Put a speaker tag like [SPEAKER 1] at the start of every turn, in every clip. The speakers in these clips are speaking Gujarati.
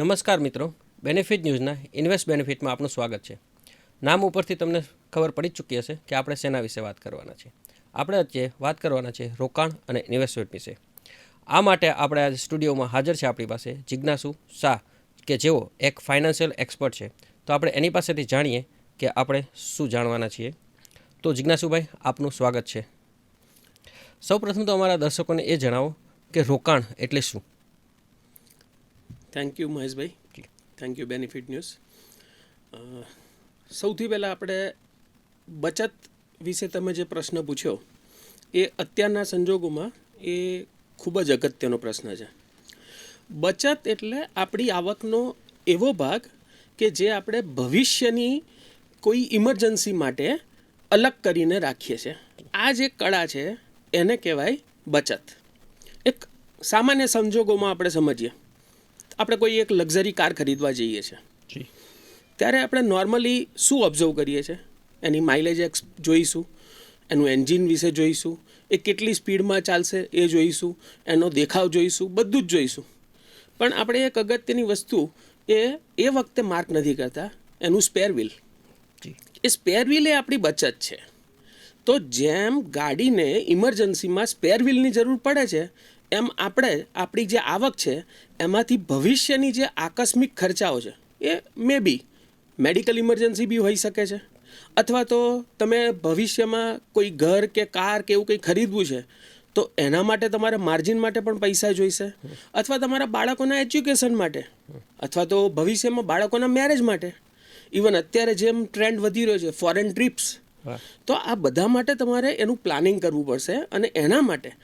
[SPEAKER 1] નમસ્કાર મિત્રો. બેનિફિટ ન્યૂઝના ઇન્વેસ્ટ બેનિફિટમાં આપનું સ્વાગત છે. નામ ઉપરથી તમને ખબર પડી જ ચૂકી હશે કે આપણે શેના વિશે વાત કરવાના છે. આપણે અત્યારે વાત કરવાના છે રોકાણ અને ઇન્વેસ્ટમેન્ટ વિશે. આ માટે આપણે આજે સ્ટુડિયોમાં હાજર છે આપણી પાસે જિજ્ઞાસુ શાહ, કે જેઓ એક ફાઇનાન્શિયલ એક્સપર્ટ છે. તો આપણે એની પાસેથી જાણીએ કે આપણે શું જાણવાના છીએ. તો જિજ્ઞાસુભાઈ, આપનું સ્વાગત છે. સૌપ્રથમ તો અમારા દર્શકોને એ જણાવો કે રોકાણ એટલે શું?
[SPEAKER 2] Thank you Maheshbhai. Thank you benefit news સૌથી પહેલાં આપણે બચત વિશે તમે જે પ્રશ્ન પૂછ્યો એ અત્યારના સંજોગોમાં એ ખૂબ જ અગત્યનો પ્રશ્ન છે. બચત એટલે આપણી આવકનો એવો ભાગ કે જે આપણે ભવિષ્યની કોઈ ઇમરજન્સી માટે અલગ કરીને રાખીએ છીએ. આ જે કળા છે એને કહેવાય બચત. એક સામાન્ય સંજોગોમાં આપણે સમજીએ. આપણે કોઈ એક લક્ઝરી કાર ખરીદવા જઈએ છીએ. ત્યારે આપણે નોર્મલી શું ઓબ્ઝર્વ કરીએ છીએ? એની માઇલેજ એક્સ જોઈશું એનું એન્જિન વિશે જોઈશું એ કેટલી સ્પીડમાં ચાલશે એ જોઈશું એનો દેખાવ જોઈશું બધું જ જોઈશું. પણ આપણે એક અગત્યની વસ્તુ એ એ વખતે માર્ક નથી કરતા એનું સ્પેર વ્હીલ એ સ્પેર વ્હીલ એ આપણી બચત છે. તો જેમ ગાડીને ઇમરજન્સીમાં સ્પેર વ્હીલની જરૂર પડે છે એમ આપણે, આપણી જે આવક છે, એમાંથી ભવિષ્યની જે આકસ્મિક ખર્ચાઓ છે, એ મે બી મેડિકલ ઇમરજન્સી બી હોઈ શકે છે. અથવા તો તમે ભવિષ્યમાં કોઈ ઘર કે કાર કે એવું કંઈ ખરીદવું છે, તો એના માટે તમારે માર્જિન માટે પણ પૈસા જોઈશે. અથવા તમારા બાળકોના એજ્યુકેશન માટે, અથવા તો ભવિષ્યમાં બાળકોના મેરેજ માટે. ઇવન અત્યારે જેમ ટ્રેન્ડ વધી રહ્યો છે ફોરેન ટ્રીપ્સ તો આ બધા માટે તમારે એનું પ્લાનિંગ કરવું પડશે અને એના માટે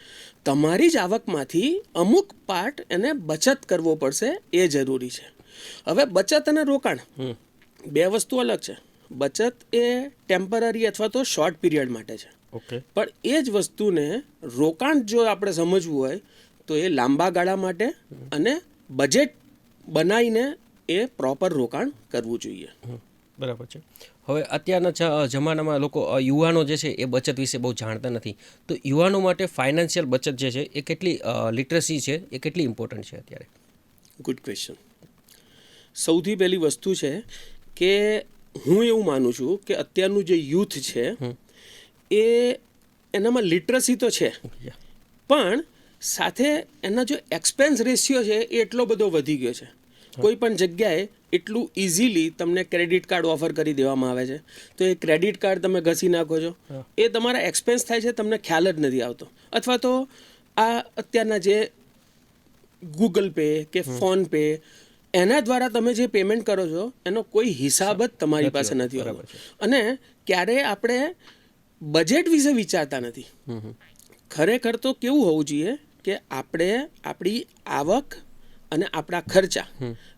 [SPEAKER 2] તમારી જ આવકમાંથી અમુક પાર્ટ એને બચત કરવો પડશે એ જરૂરી છે. હવે બચત અને રોકાણ બે વસ્તુ અલગ છે. બચત એ ટેમ્પરરી અથવા તો શોર્ટ પીરિયડ માટે છે.
[SPEAKER 1] ઓકે
[SPEAKER 2] પણ એ જ વસ્તુને રોકાણ જો આપણે સમજવું હોય તો એ લાંબા ગાળા માટે અને બજેટ બનાવીને એ પ્રોપર રોકાણ કરવું જોઈએ.
[SPEAKER 1] બરાબર છે. હવે અત્યારના જમાનામાં લોકો યુવાનો જે છે એ બચત વિશે બહુ જાણતા નથી. તો યુવાનો માટે ફાઇનાન્શિયલ બચત જે છે એ કેટલી લિટરસી છે એ કેટલી ઇમ્પોર્ટન્ટ છે અત્યારે?
[SPEAKER 2] ગુડ ક્વેશ્ચન સૌથી પહેલી વસ્તુ છે કે હું એવું માનું છું કે અત્યારનું જે યુથ છે એ એનામાં લિટરસી તો છે. પણ સાથે એના જો એક્સપેન્સ રેશિયો છે એ એટલો બધો વધી ગયો છે. કોઈ પણ જગ્યાએ એટલું ઇઝીલી તમને ક્રેડિટ કાર્ડ ઓફર કરી દેવામાં આવે છે. તો એ ક્રેડિટ કાર્ડ તમે ઘસી નાખો છો. એ તમારા એક્સપેન્સ થાય છે તમને ખ્યાલ જ નથી આવતો. અથવા તો આ અત્યારના જે ગૂગલ પે કે ફોન પે એના દ્વારા તમે જે પેમેન્ટ કરો છો એનો કોઈ હિસાબ જ તમારી પાસે નથી હોતો. અને ક્યારે આપણે બજેટ વિશે વિચારતા નથી. ખરેખર તો કેવું હોવું જોઈએ કે આપણે આપણી આવક અને આપણા ખર્ચા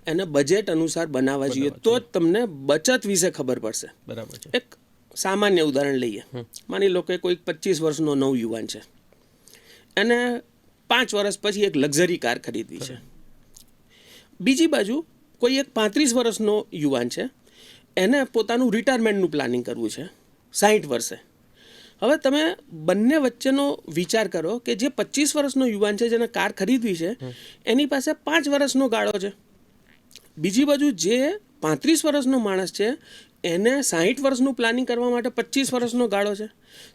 [SPEAKER 2] એને બજેટ અનુસાર બનાવવા જોઈએ તો જ તમને બચત વિશે ખબર પડશે.
[SPEAKER 1] બરાબર છે.
[SPEAKER 2] એક સામાન્ય ઉદાહરણ લઈએ. માની લો કે કોઈક પચીસ વર્ષનો નવ યુવાન છે. એને પાંચ વર્ષ પછી એક લક્ઝરી કાર ખરીદવી છે. બીજી બાજુ કોઈ એક પાંત્રીસ વર્ષનો યુવાન છે એને પોતાનું રિટાયરમેન્ટનું પ્લાનિંગ કરવું છે સાહીઠ વર્ષે. હવે તમે બંને વચ્ચેનો વિચાર કરો કે જે પચીસ વર્ષનો યુવાન છે જેને કાર ખરીદવી છે એની પાસે પાંચ વર્ષનો ગાળો છે. બીજી બાજુ જે પાંત્રીસ વર્ષનો માણસ છે એને સાહીઠ વર્ષનું પ્લાનિંગ કરવા માટે પચીસ વર્ષનો ગાળો છે.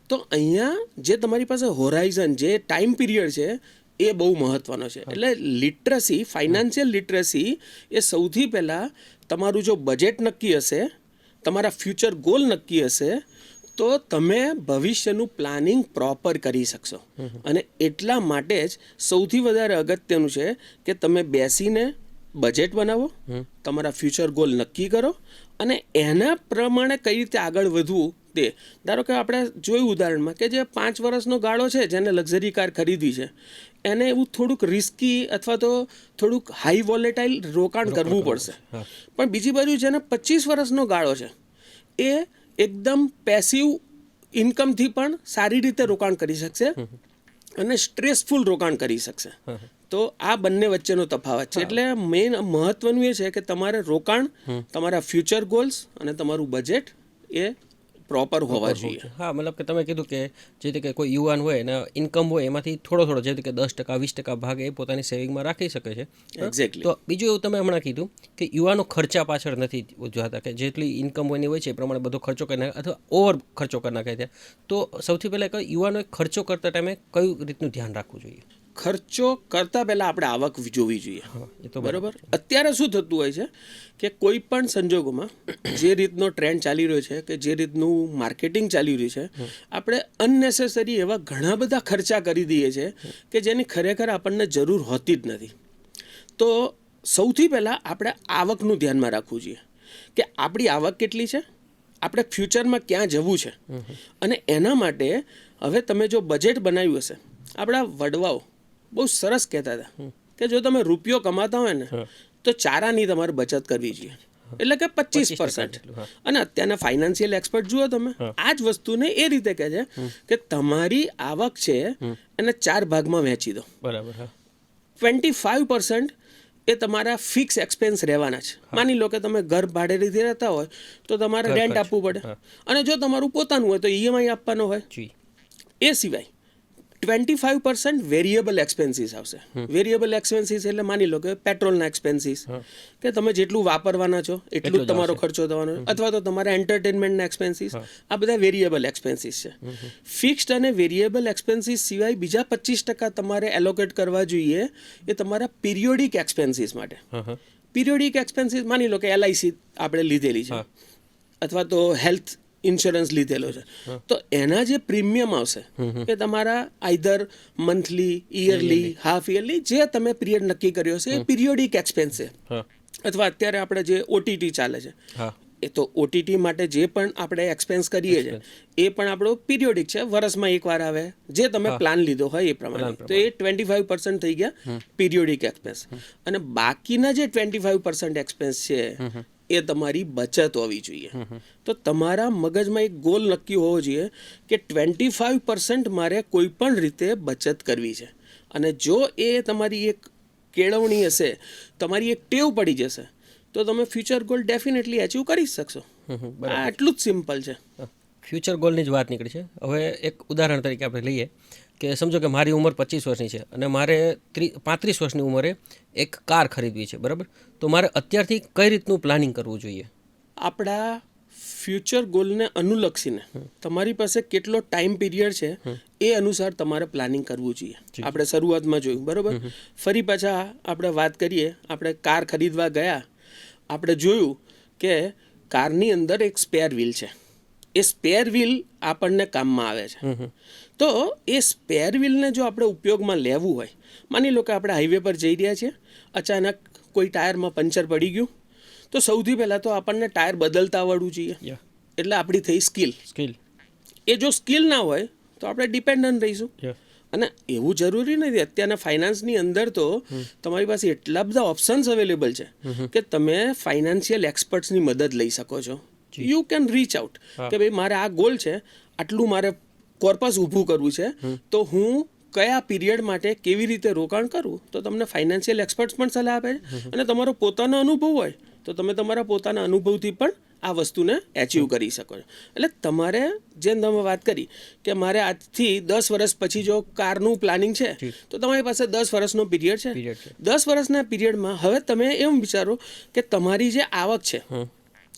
[SPEAKER 2] તો અહીંયા જે તમારી પાસે હોરાઇઝન જે ટાઈમ પીરિયડ છે એ બહુ મહત્વનો છે. એટલે લિટરસી ફાઇનાન્શિયલ લિટરસી એ સૌથી પહેલાં તમારું જો બજેટ નક્કી હશે તમારા ફ્યુચર ગોલ નક્કી હશે તો તમે ભવિષ્યનું પ્લાનિંગ પ્રોપર કરી શકશો. અને એટલા માટે જ સૌથી વધારે અગત્યનું છે કે તમે બેસીને બજેટ બનાવો તમારા ફ્યુચર ગોલ નક્કી કરો અને એના પ્રમાણે કઈ રીતે આગળ વધવું તે. ધારો કે આપણે જોયું ઉદાહરણમાં કે જે પાંચ વર્ષનો ગાળો છે જેને લક્ઝરી કાર ખરીદી છે એને એવું થોડુંક રિસ્કી અથવા તો થોડુંક હાઈ વોલેટાઇલ રોકાણ કરવું પડશે. પણ બીજી બાજુ જેને પચીસ વર્ષનો ગાળો છે એ એકદમ પેસિવ ઇન્કમથી પણ સારી રીતે રોકાણ કરી શકશે અને સ્ટ્રેસફુલ રોકાણ કરી શકશે. તો આ બંને વચ્ચેનો તફાવત છે. એટલે મેઇન મહત્વનું એ છે કે તમારે રોકાણ તમારા ફ્યુચર ગોલ્સ અને તમારું બજેટ એ પ્રોપર હોવા જોઈએ.
[SPEAKER 1] હા મતલબ કે તમે કીધું કે જે રીતે કે કોઈ યુવાન હોય અને ઇન્કમ હોય એમાંથી થોડો થોડો જે રીતે કે દસ ટકા વીસ ટકા ભાગ એ પોતાની સેવિંગમાં રાખી શકે છે.
[SPEAKER 2] એક્ઝેક્ટલી
[SPEAKER 1] તો બીજું એવું તમે હમણાં કીધું કે યુવાનો ખર્ચા પાછળ નથી જોતા કે જેટલી ઇન્કમ હોય હોય છે એ પ્રમાણે બધો ખર્ચો કરી નાખે અથવા ઓવર ખર્ચો કરી નાખે છે. તો સૌથી પહેલાં યુવાનો યુવાનોએ ખર્ચો કરતા ટાઈમે કયું રીતનું ધ્યાન રાખવું જોઈએ?
[SPEAKER 2] ખર્ચો કરતા પહેલા આપણે આવક જોવી જોઈએ.
[SPEAKER 1] તો
[SPEAKER 2] બરાબર. અત્યારે શું થતું હોય છે કે કોઈ પણ સંજોગોમાં જે રીતનો ટ્રેન્ડ ચાલી રહ્યો છે કે જે રીતનું માર્કેટિંગ ચાલી રહ્યું છે આપણે અનનેસેસરી એવા ઘણા બધા ખર્ચા કરી દઈએ છીએ કે જેની ખરેખર આપણને જરૂર હોતી જ નથી. તો સૌથી પહેલાં આપણે આવકનું ધ્યાનમાં રાખવું જોઈએ કે આપણી આવક કેટલી છે આપણે ફ્યુચરમાં ક્યાં જવું છે? અને એના માટે હવે તમે જો બજેટ બનાવ્યું હશે આપણા વડવાઓ બહુ સરસ કહેતા હતા. કે જો તમે રૂપિયો કમાતા હોય ને તો ચારાની તમારે બચત કરવી જોઈએ. એટલે કે પચીસ પર્સન્ટ અને અત્યારના ફાઇનાન્શિયલ એક્સપર્ટ જુઓ તમે આ જ વસ્તુને એ રીતે કહે છે કે તમારી આવક છે એને ચાર ભાગમાં વહેંચી દો.
[SPEAKER 1] બરાબર
[SPEAKER 2] ટ્વેન્ટી ફાઇવ પર્સન્ટ એ તમારા ફિક્સ એક્સપેન્સ રહેવાના છે. માની લો કે તમે ઘર ભાડે રીતે રહેતા હોય તો તમારે રેન્ટ આપવું પડે. અને જો તમારું પોતાનું હોય તો ઈએમઆઈ આપવાનો હોય. એ સિવાય twenty five percent variable expenses આવશે વેરિયેબલ એક્સપેન્સીસ એટલે માની લો કે પેટ્રોલના એક્સપેન્સીસ કે તમે જેટલું વાપરવાના છો એટલું જ તમારો ખર્ચો થવાનો. અથવા તો તમારા એન્ટરટેનમેન્ટના એક્સપેન્સીસ આ બધા વેરિયેબલ એક્સપેન્સીસ છે. ફિક્સ્ડ અને વેરિયેબલ એક્સપેન્સીસ સિવાય બીજા પચીસ ટકા તમારે એલોકેટ કરવા જોઈએ એ તમારા પિરિયોડિક એક્સપેન્સીસ માટે. પિરિયોડિક એક્સપેન્સીસ માની લો કે એલઆઈસી આપણે લીધેલી છે. અથવા તો હેલ્થ ઇન્સ્યોરન્સ લીધેલો છે. તો એના જે પ્રીમિયમ આવશે એ તમારા either monthly yearly half yearly જે તમે પિરિયડ નક્કી કર્યો છે એ પિરિયોડિક એક્સપેન્સ છે. અથવા અત્યારે આપણે જે ઓટીટી ચાલે છે. એ તો ઓટીટી માટે જે પણ આપણે એક્સપેન્સ કરીએ છીએ એ પણ આપણો પિરિયોડિક છે. વર્ષમાં એકવાર આવે. જે તમે પ્લાન લીધો હોય એ પ્રમાણે. તો એ ટ્વેન્ટી ફાઈવ પર્સન્ટ થઈ ગયા પિરિયોડિક એક્સપેન્સ અને બાકીના જે ટ્વેન્ટી ફાઈવ પર્સન્ટ એક્સપેન્સ છે એ તમારી બચત હોવી જોઈએ. તો તમારા મગજમાં એક ગોલ નક્કી હોવો જોઈએ કે ટ્વેન્ટી ફાઈવ પર્સન્ટ મારે કોઈ પણ રીતે બચત કરવી છે. અને જો એ તમારી એક કેળવણી હશે તમારી એક ટેવ પડી જશે તો તમે ફ્યુચર ગોલ ડેફિનેટલી અચીવ કરી શકશો. આટલું જ સિમ્પલ છે.
[SPEAKER 1] ફ્યુચર ગોલની જ વાત નીકળી છે. હવે એક ઉદાહરણ તરીકે આપણે લઈએ. કે સમજો કે મારી ઉંમર પચીસ વર્ષની છે અને મારે ત્રી પાંત્રીસ વર્ષની ઉંમરે એક કાર ખરીદવી છે બરાબર? તો મારે અત્યારથી કઈ રીતનું પ્લાનિંગ કરવું જોઈએ?
[SPEAKER 2] આપણા ફ્યુચર ગોલને અનુલક્ષીને તમારી પાસે કેટલો ટાઈમ પીરિયડ છે એ અનુસાર તમારે પ્લાનિંગ કરવું જોઈએ. આપણે શરૂઆતમાં જોયું બરાબર? ફરી પાછા આપણે વાત કરીએ આપણે કાર ખરીદવા ગયા આપણે જોયું કે કારની અંદર એક સ્પેર વ્હીલ છે. એ સ્પેર વ્હીલ આપણને કામમાં આવે છે. તો એ સ્પેર વ્હીલને જો આપણે ઉપયોગમાં લેવું હોય માની લો કે આપણે હાઈવે પર જઈ રહ્યા છીએ અચાનક કોઈ ટાયરમાં પંચર પડી ગયું તો સૌથી પહેલાં તો આપણને ટાયર બદલતા આવડવું જોઈએ. એટલે આપણી થઈ સ્કિલ
[SPEAKER 1] સ્કિલ
[SPEAKER 2] એ જો સ્કિલ ના હોય તો આપણે ડિપેન્ડન્ટ રહીશું. અને એવું જરૂરી નથી અત્યારના ફાઇનાન્સની અંદર તો તમારી પાસે એટલા બધા ઓપ્શન્સ અવેલેબલ છે કે તમે ફાઇનાન્શિયલ એક્સપર્ટ્સની મદદ લઈ શકો છો. યુ કેન રીચ આઉટ કે ભાઈ મારે આ ગોલ છે આટલું મારે કોર્પસ ઊભું કરવું છે તો હું કયા પીરિયડ માટે કેવી રીતે રોકાણ કરવું તો તમને ફાઇનાન્શિયલ એક્સપર્ટ્સ પણ સલાહ આપે છે. અને તમારો પોતાનો અનુભવ હોય તો તમે તમારા પોતાના અનુભવથી પણ આ વસ્તુને એચીવ કરી શકો છો. એટલે તમારે જેમ તમે વાત કરી કે મારે આજથી દસ વર્ષ પછી જો કારનું પ્લાનિંગ છે તો તમારી પાસે દસ વર્ષનો પીરિયડ છે. દસ વર્ષના પીરિયડમાં હવે તમે એમ વિચારો કે તમારી જે આવક છે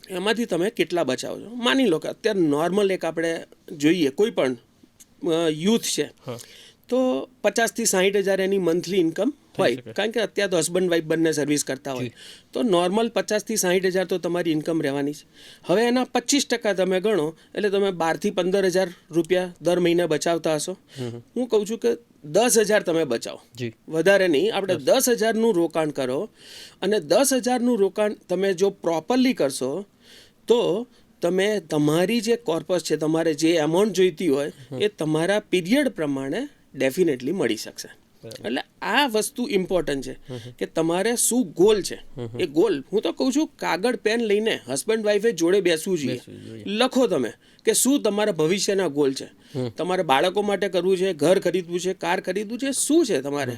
[SPEAKER 2] એમાંથી તમે કેટલા બચાવો છો? માની લો કે અત્યારે નોર્મલ એક આપણે જોઈએ કોઈ પણ યુથ છે તો પચાસથી સાહીઠ હજાર એની મંથલી ઇન્કમ હોય. કારણ કે અત્યારે તો હસબન્ડ વાઈફ બંને સર્વિસ કરતા હોય. તો નોર્મલ પચાસથી સાહીઠ હજાર તો તમારી ઇન્કમ રહેવાની છે. હવે એના પચીસ ટકા તમે ગણો એટલે તમે બારથી પંદર હજાર રૂપિયા દર મહિને બચાવતા હશો. હું કહું છું કે દસ હજાર તમે બચાવો. વધારે નહીં આપણે દસ હજારનું રોકાણ કરો. અને દસ હજારનું રોકાણ તમે જો પ્રોપરલી કરશો તો તમે તમારી જે કોર્પસ છે, તમારે જે એમાઉન્ટ જોઈતી હોય, એ તમારા પીરિયડ પ્રમાણે ડેફિનેટલી મળી શકશે. એટલે આ વસ્તુ ઇમ્પોર્ટન્ટ છે કે તમારે શું ગોલ છે? એ ગોલ હું તો કહું છું કાગળ પેન લઈને હસબન્ડ વાઈફે જોડે બેસવું જોઈએ. લખો તમે કે શું તમારા ભવિષ્યના ગોલ છે? તમારે બાળકો માટે કરવું છે ઘર ખરીદવું છે કાર ખરીદવું છે શું છે તમારે?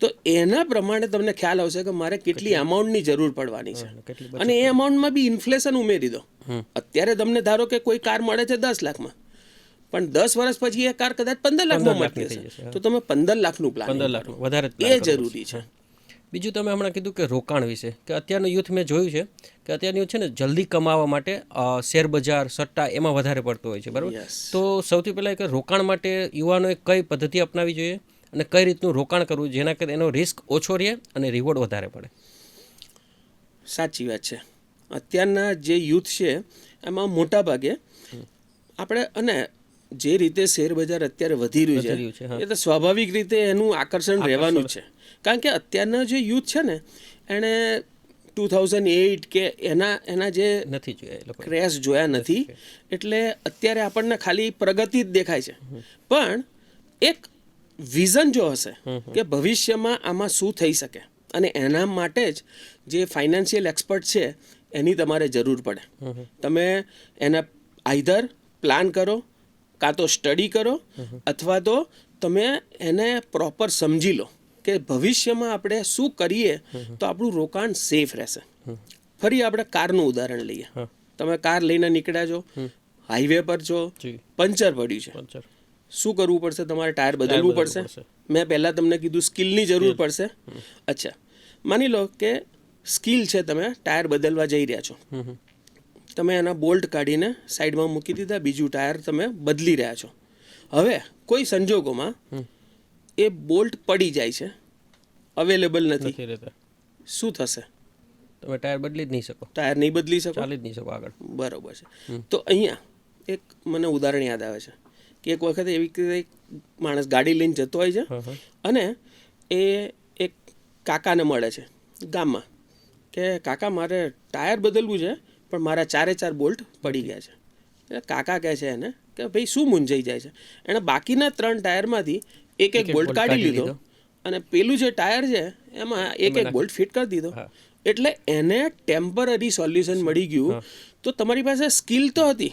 [SPEAKER 2] તો એના પ્રમાણે તમને ખ્યાલ આવશે કે મારે કેટલી અમાઉન્ટની જરૂર પડવાની છે. અને એ અમાઉન્ટમાં બી ઇન્ફ્લેશન ઉમેરી દો. અત્યારે તમને ધારો કે કોઈ કાર મળે છે દસ લાખમાં. પણ દસ વર્ષ પછી એ કાર કદાચ પંદર લાખમાં મળતી હશે. તો તમે પંદર લાખનું પ્લાન
[SPEAKER 1] પંદર લાખનું વધારે
[SPEAKER 2] એ જરૂરી છે.
[SPEAKER 1] બીજું તમે હમણાં કીધું કે રોકાણ વિશે કે અત્યારનું યુથ મેં જોયું છે કે અત્યારનું યુથ છે ને જલ્દી કમાવા માટે શેરબજાર શેર બજાર સટ્ટા એમાં વધારે પડતો હોય છે બરાબર. તો સૌથી પહેલાં કે રોકાણ માટે યુવાનોએ કઈ પદ્ધતિ અપનાવી જોઈએ અને કઈ રીતનું રોકાણ કરવું જેના કરે એનો રિસ્ક ઓછો રહે અને રિવોર્ડ વધારે પડે?
[SPEAKER 2] સાચી વાત છે. અત્યારના જે યુથ છે એમાં મોટાભાગે આપણે અને જે રીતે શેર બજાર અત્યારે વધી રહ્યું
[SPEAKER 1] છે,
[SPEAKER 2] એ તો સ્વાભાવિક રીતે એનું આકર્ષણ રહેવાનું જ છે. કારણ કે અત્યારના જે યુથ છે ને એણે ટુ થાઉઝન્ડ એઇટ કે એના એના જે
[SPEAKER 1] નથી જોયા
[SPEAKER 2] ક્રેશ જોયા નથી એટલે અત્યારે આપણને ખાલી પ્રગતિ જ દેખાય છે. પણ એક વિઝન જો હશે કે ભવિષ્યમાં આમાં શું થઈ શકે અને એના માટે જ જે ફાઇનાન્શિયલ એક્સપર્ટ છે એની તમારે જરૂર પડે. તમે એના આઈધર પ્લાન કરો કાં તો સ્ટડી કરો અથવા તો તમે એને પ્રોપર સમજી લો કે ભવિષ્યમાં આપણે શું કરીએ તો આપણું રોકાણ સેફ રહેશે. ફરી આપણે કારનું ઉદાહરણ લઈએ. તમે કાર લઈને નીકળ્યા છો હાઈવે પર છો પંચર પડ્યું છે. શું કરવું પડશે? તમારે ટાયર બદલવું પડશે. મેં પહેલાં તમને કીધું સ્કિલની જરૂર પડશે. અચ્છા. માની લો કે સ્કિલ છે તમે ટાયર બદલવા જઈ રહ્યા છો. તમે એના બોલ્ટ કાઢીને સાઈડમાં મૂકી દીધા બીજું ટાયર તમે બદલી રહ્યા છો. હવે કોઈ સંજોગોમાં એ બોલ્ટ પડી જાય છે અવેલેબલ નથી.
[SPEAKER 1] રહેતા.
[SPEAKER 2] શું થશે?
[SPEAKER 1] તમે ટાયર બદલી જ નહીં શકો.
[SPEAKER 2] ટાયર નહીં બદલી શકો?
[SPEAKER 1] ચાલી જ નહીં શકો આગળ.
[SPEAKER 2] બરોબર છે. તો અહીંયા એક મને ઉદાહરણ યાદ આવે છે કે એક વખત એવી રીતે એક માણસ ગાડી લઈને જતો હોય છે અને એ એક કાકાને મળે છે ગામમાં કે કાકા મારે ટાયર બદલવું છે પણ મારા ચારે ચાર બોલ્ટ પડી ગયા છે. એટલે કાકા કહે છે એને કે ભાઈ શું મૂંઝાઈ જાય છે? એણે બાકીના ત્રણ ટાયરમાંથી એક એક બોલ્ટ કાઢી લીધો અને પેલું જે ટાયર છે એમાં એક એક બોલ્ટ ફિટ કરી દીધો. એટલે એને ટેમ્પરરી સોલ્યુશન મળી ગયું. તો તમારી પાસે સ્કિલ તો હતી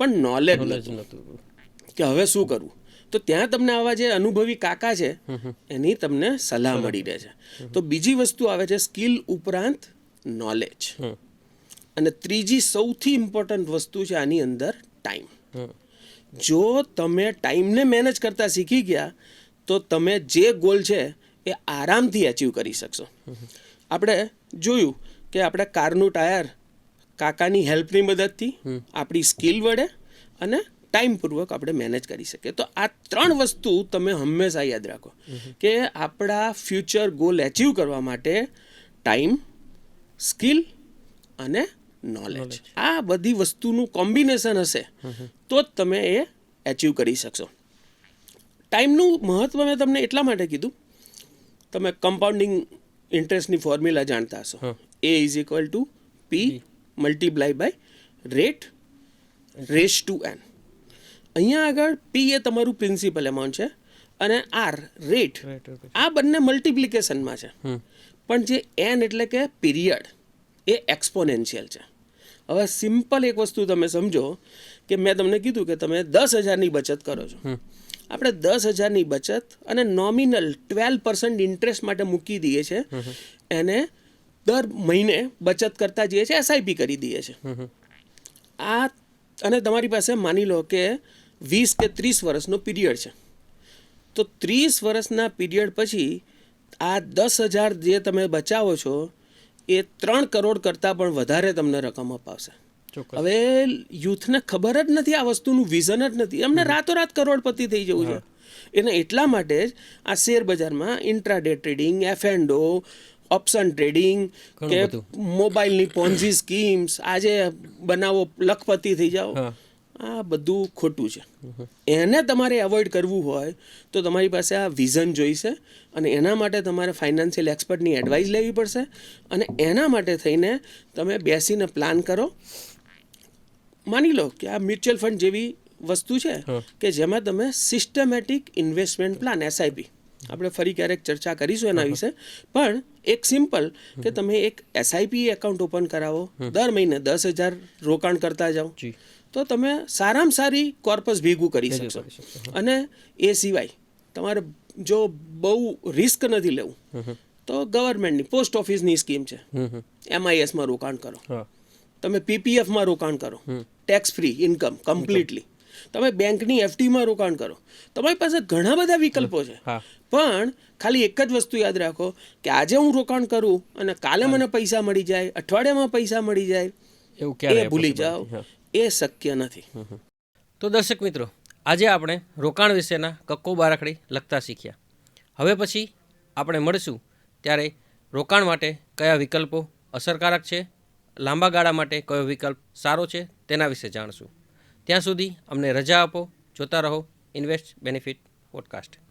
[SPEAKER 2] પણ નોલેજ
[SPEAKER 1] નહોતું.
[SPEAKER 2] કે હવે શું કરવું? તો ત્યાં તમને આવા જે અનુભવી કાકા છે એની તમને સલાહ મળી રહે છે. તો બીજી વસ્તુ આવે છે સ્કિલ ઉપરાંત નોલેજ. અને ત્રીજી સૌથી ઇમ્પોર્ટન્ટ વસ્તુ છે આની અંદર ટાઈમ જો તમે ટાઈમને મેનેજ કરતા શીખી ગયા, તો તમે જે ગોલ છે એ આરામથી અચીવ કરી શકશો. આપણે જોયું કે આપણે કારનું ટાયર કાકાની હેલ્પની મદદથી, આપણી સ્કિલ વડે અને ટાઈમપૂર્વક આપણે મેનેજ કરી શકીએ. તો આ ત્રણ વસ્તુ તમે હંમેશા યાદ રાખો કે આપણા ફ્યુચર ગોલ એચીવ કરવા માટે ટાઈમ સ્કિલ અને નોલેજ આ બધી વસ્તુનું કોમ્બિનેશન હશે તો જ તમે એ એચીવ કરી શકશો. ટાઈમનું મહત્વ મેં તમને એટલા માટે કીધું તમે કમ્પાઉન્ડિંગ ઇન્ટરેસ્ટની ફોર્મ્યુલા જાણતા હશો. A is equal to P multiply by rate raise to N અહીંયા આગળ પી એ તમારું પ્રિન્સિપલ એમાઉન્ટ છે અને આર રેટ. આ બંને મલ્ટિપ્લિકેશનમાં છે. પણ જે એન એટલે કે પીરિયડ એ એક્સપોનેન્શિયલ છે. હવે સિમ્પલ એક વસ્તુ તમે સમજો કે મેં તમને કીધું કે તમે દસ હજારની બચત કરો છો. આપણે દસ હજારની બચત અને નોમિનલ ટ્વેલ્વ પર્સન્ટ ઇન્ટરેસ્ટ માટે મૂકી દઈએ છે એને દર મહિને બચત કરતા જઈએ છીએ એસઆઈપી કરી દઈએ છીએ. આ અને તમારી પાસે માની લો કે વીસ કે ત્રીસ વર્ષનો પીરિયડ છે. તો ત્રીસ વર્ષના પીરિયડ પછી આ દસ હજાર જે તમે બચાવો છો એ ત્રણ કરોડ કરતાં પણ વધારે તમને રકમ અપાવશે. હવે યુથને ખબર જ નથી આ વસ્તુનું વિઝન જ નથી. એમને રાતોરાત કરોડપતિ થઈ જવું છે. એને એટલા માટે જ આ શેર બજારમાં intraday trading F and O option trading કે મોબાઈલની પોન્ઝી સ્કીમ્સ આજે બનાવો લખપતિ થઈ જાઓ. આ બધું ખોટું છે. એને તમારે એવોઇડ કરવું હોય તો તમારી પાસે આ વિઝન જોઈશે અને એના માટે તમારે ફાઇનાન્શિયલ એક્સપર્ટની એડવાઇસ લેવી પડશે અને એના માટે થઈને તમે બેસીને પ્લાન કરો. માની લો કે આ મ્યુચ્યુઅલ ફંડ જેવી વસ્તુ છે કે જેમાં તમે સિસ્ટમેટિક ઇન્વેસ્ટમેન્ટ પ્લાન એસઆઈપી આપણે ફરી ક્યારેક ચર્ચા કરીશું એના વિશે. પણ એક સિમ્પલ કે તમે એક એસઆઈપી એકાઉન્ટ ઓપન કરાવો. દર મહિને દસ હજાર રોકાણ કરતા જાઓ. તો તમે સારામાં સારી કોર્પસ ભેગું કરી શકશો. અને એ સિવાય તમારે જો બહુ રિસ્ક નથી લેવું તો ગવર્મેન્ટની પોસ્ટ ઓફિસની સ્કીમ છે. એમઆઈએસમાં રોકાણ કરો. તમે પીપીએફમાં રોકાણ કરો. ટેક્સ ફ્રી ઇન્કમ કમ્પ્લીટલી તમે બેંકની એફડીમાં રોકાણ કરો. તમારી પાસે ઘણા બધા વિકલ્પો છે. પણ ખાલી એક જ વસ્તુ યાદ રાખો કે આજે હું રોકાણ કરું અને કાલે મને પૈસા મળી જાય અઠવાડિયામાં પૈસા મળી જાય એ ભૂલી જાઓ. એ શક્ય નથી.
[SPEAKER 1] તો દર્શક મિત્રો, આજે આપણે રોકાણ વિશેના કક્કો બારાખડી લખતા શીખ્યા. હવે પછી આપણે મળશું ત્યારે રોકાણ માટે કયા વિકલ્પો અસરકારક છે, લાંબા ગાળા માટે કયો વિકલ્પ સારો છે તેના વિશે જાણશું. ત્યાં સુધી અમને રજા આપો, જોતા રહો, ઇન્વેસ્ટ બેનિફિટ પોડકાસ્ટ.